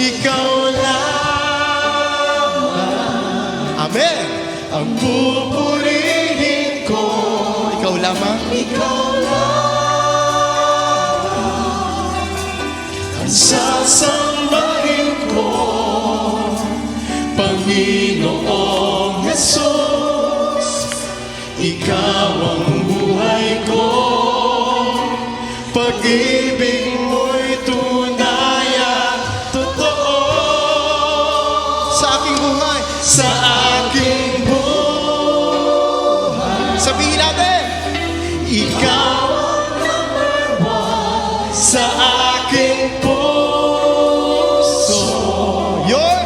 ikaw lamang. Amen. Ang pupurihin ko, ikaw lamang. Ikaw lamang. Ang sasambahin ko, Panginoong Jesus, ikaw ang buhay ko. Pag-ibig mo'y Sa aking buhay Sa aking buhay. Sabihin natin Ikaw ang number Sa aking puso. Yun.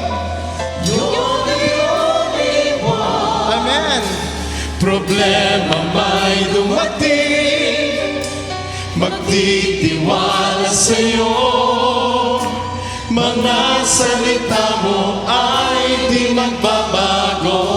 You're the only one Amen. Problema may dumating. Magtitiwala sa'yo Mga salita mo ay di magbabago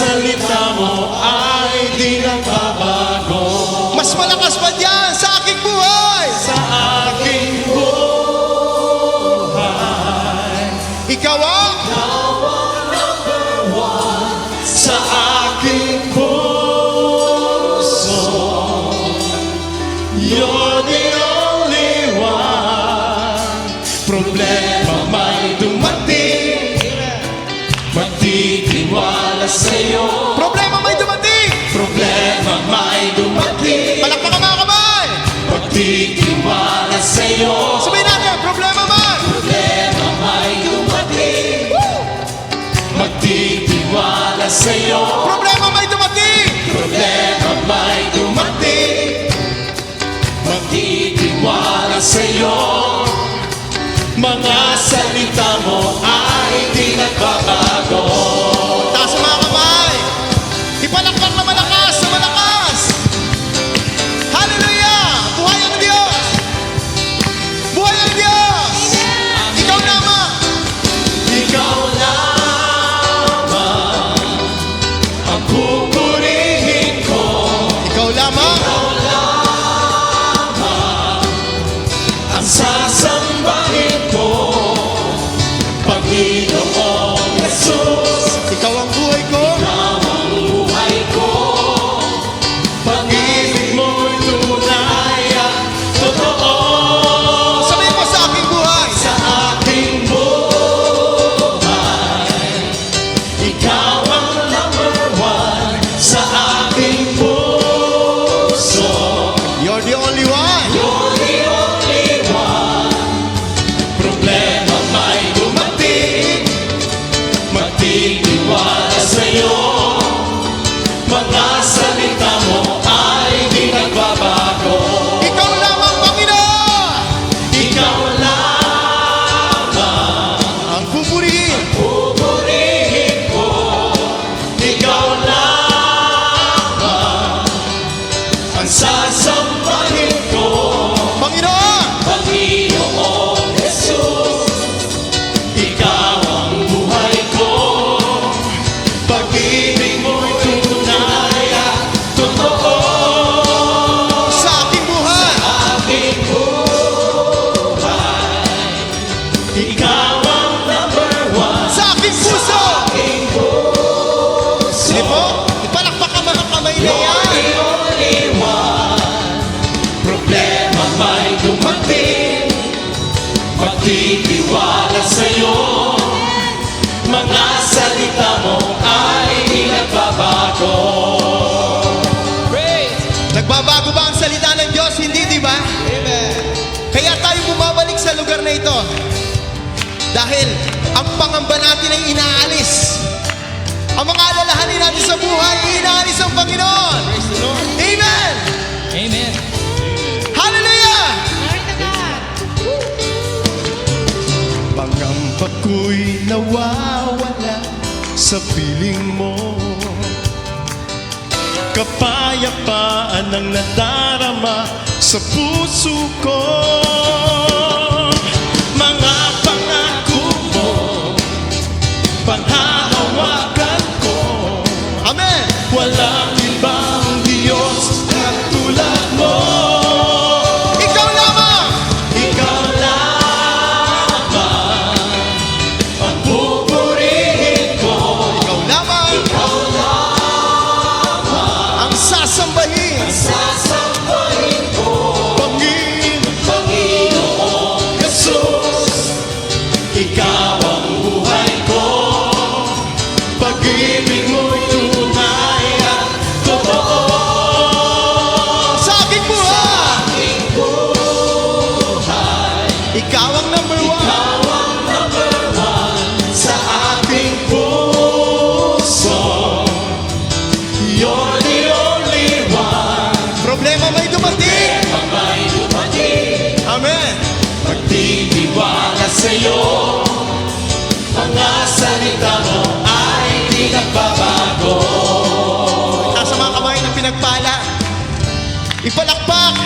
Mga salita sa'yo. Problema may dumating. Problema may dumating. Magtitiwala sa'yo. Mga salita mo ay di nagbabago Nagbabago ba ang salita ng Diyos? Hindi, di ba? Amen. Kaya tayo bumabalik sa lugar na ito. Dahil ang pangamba natin ay inaalis. Ang mga alalahanin natin sa buhay, inaalis ang Panginoon. Praise the Amen. Amen. Hallelujah! Glory to God. Pangamba ko'y nawawala sa piling mo kapayapaan ang nadarama sa puso ko. sa'yo Mga salita mo ay di nagbabago Itaas mga kamay ng pinagpala Ipalakpak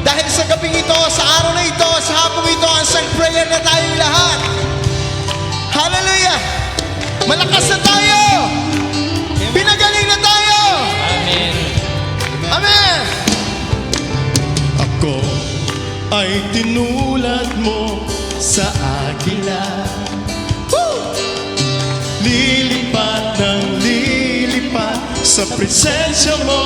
Dahil sa gabing ito, sa araw na ito, sa hapong ito, ang sang prayer na tayong lahat Hallelujah! Malakas na tayo! Pinagaling na tayo! Amen! Amen! Ako ay tinulad mo sa agila Woo! Lilipat ng lilipat sa presensya mo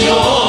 Señor.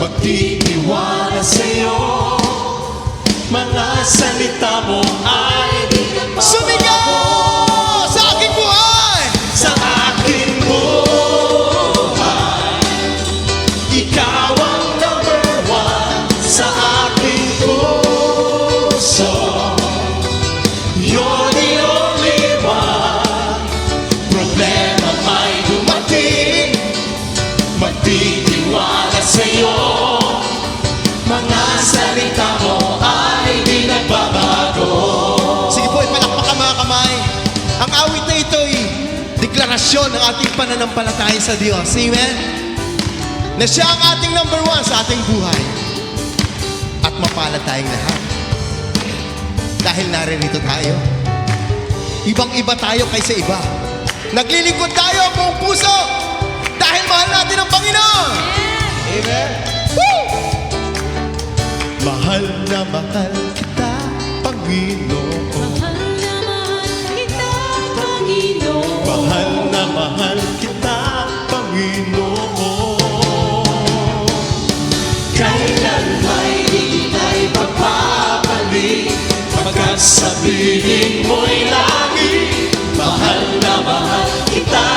Magtitiwala sa'yo Mga salita mo ay Sumigaw! Mga mo ay di nagbabago Sige po, ipalakpak ang Ang awit na ito'y deklarasyon ng ating pananampalataya sa Diyos Amen? Na siya ang ating number one sa ating buhay At mapala tayong lahat Dahil naririto tayo Ibang-iba tayo kaysa iba Naglilingkod tayo kung puso dahil mahal natin ang Panginoon. Amen. Amen. Mahal na mahal kita, Panginoon. Mahal na mahal kita, Panginoon. Mahal na mahal kita, Panginoon. Kailan may di kita'y pagpapalik, pagkasabihin mo'y lagi, mahal na mahal kita,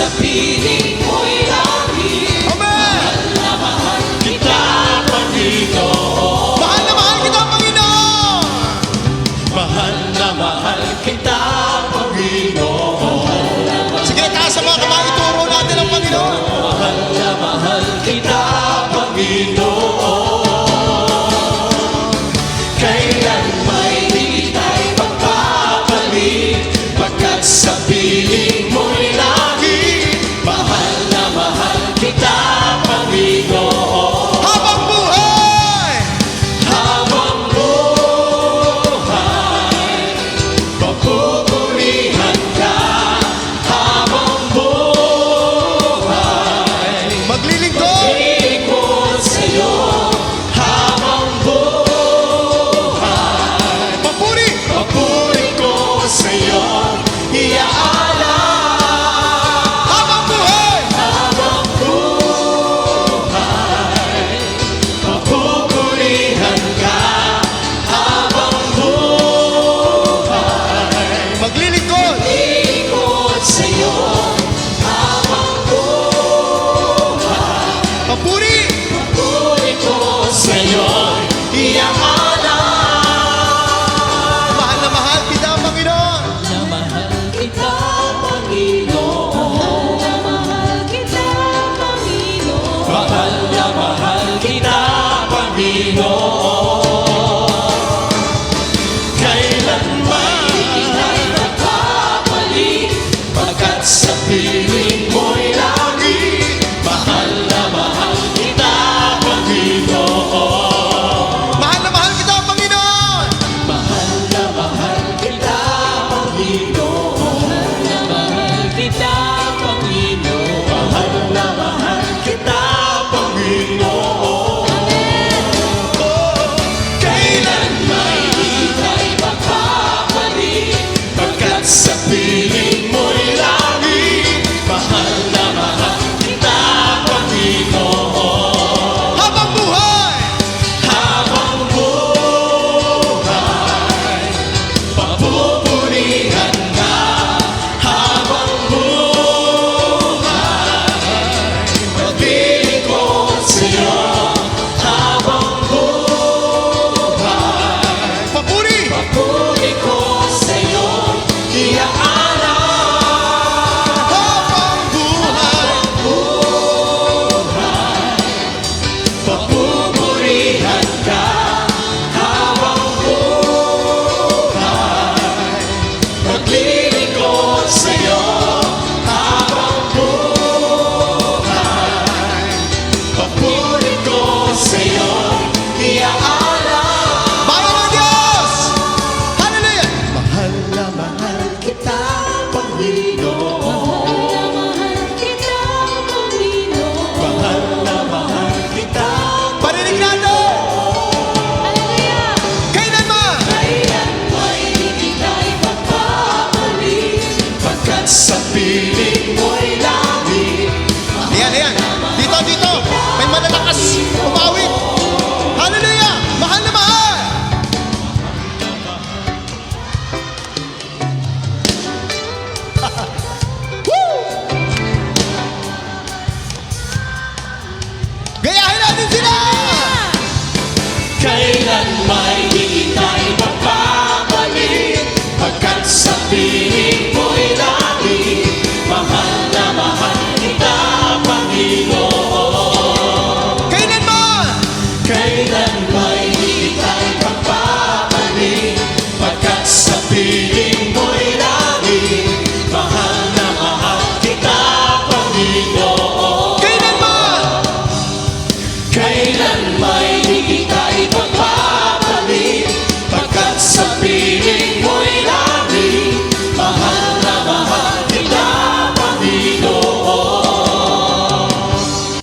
The peace. You.